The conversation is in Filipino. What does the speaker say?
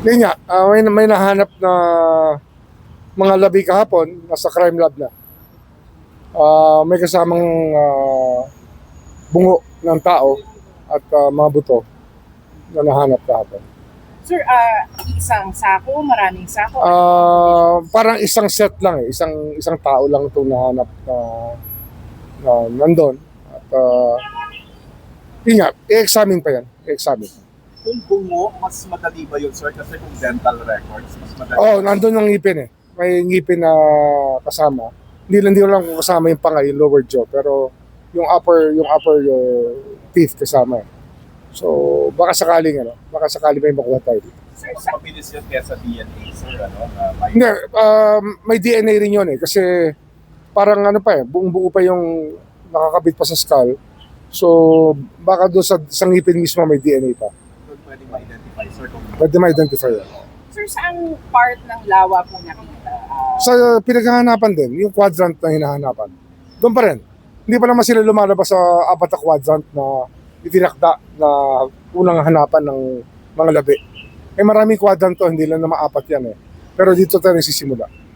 Yun nga, ah, may, may nahanap na mga labi kahapon, nasa crime lab na. Ah, may kasamang ah, bungo ng tao at ah, mga buto na nahanap kahapon. Sir, ah, isang sako, maraming sako. Ah, parang isang set lang eh, isang isang tao lang itong nahanap na, na nandun. At uh, yun nga, i-examine pa yan, i-examine. Kung bungo, mas madali ba yun, sir? Kasi kung dental records, mas madali. Oh, nandun ang ngipin eh. May ngipin na kasama. Hindi lang hindi lang kasama yung pangay, yung lower jaw, pero yung upper yung upper uh, teeth kasama eh. So, baka sakaling ano, baka sakaling may makuha tayo dito. sir, Mas sa, mabilis yun kesa DNA, sir. Ano, na may... Hindi, um, may DNA rin yun eh, kasi parang ano pa eh, buong buo pa yung nakakabit pa sa skull. So, baka doon sa, sa ngipin mismo may DNA pa. Doon pwede ma-identify, sir, kung Pwede ma-identify yan. sir, saan part ng lawa po nakita? Ah, Sa pinaghahanapan din, yung quadrant na hinahanapan, doon pa rin. Hindi pa naman sila lumalabas sa apat na quadrant na itinakda na unang hanapan ng mga labi. Eh maraming quadrant to, hindi lang naman apat yan eh. Pero dito tayo nagsisimula.